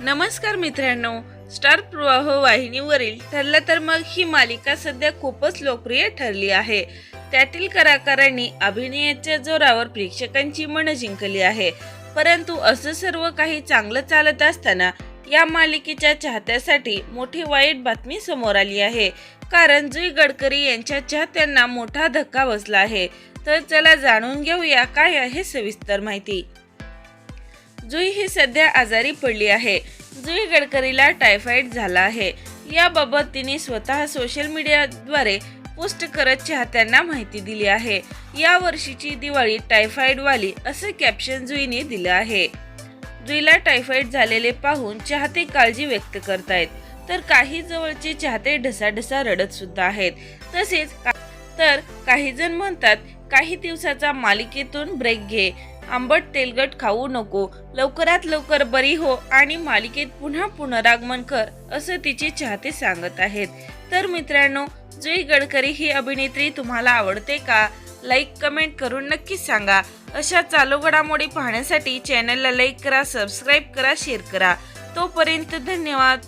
नमस्कार मित्रांनो स्टार प्रवाह वाहिनीवरील ठरलं तर मग ही मालिका सध्या खूपच लोकप्रिय ठरली आहे. त्यातील कलाकारांनी अभिनयाच्या जोरावर प्रेक्षकांची मनं जिंकली आहे. परंतु असं सर्व काही चांगलं चालत असताना या मालिकेच्या चाहत्यासाठी मोठी वाईट बातमी समोर आली आहे. कारण जुई गडकरी यांच्या चाहत्यांना मोठा धक्का बसला आहे. तर चला जाणून घेऊया काय आहे सविस्तर माहिती. जुई ही सध्या आजारी पडली आहे. जुई गडकरीला टायफॉइड झाला आहे. याबाबत तिने स्वतः सोशल मीडियाद्वारे पोस्ट करत चाहत्यांना माहिती दिली आहे. या वर्षीची दिवाळी टायफॉइड वाली असं कॅप्शन जुईने दिलं आहे. जुईला टायफॉइड झालेले पाहून चाहते काळजी व्यक्त करतायत. तर काही जवळचे चाहते ढसाढसा रडत सुद्धा आहेत. तसेच तर काही जण म्हणतात काही दिवसाचा मालिकेतून ब्रेक घे. आंबट तेलगट खाऊ नको. लवकरात लवकर बरी हो आणि मालिकेत पुन्हा पुनरागमन कर असं तिचे चाहते सांगत आहेत. तर मित्रांनो जुई गडकरी ही अभिनेत्री तुम्हाला आवडते का? लाईक कमेंट करून नक्कीच सांगा. अशा चालू घडामोडी पाहण्यासाठी चॅनलला लाईक करा सबस्क्राईब करा शेअर करा. तोपर्यंत धन्यवाद.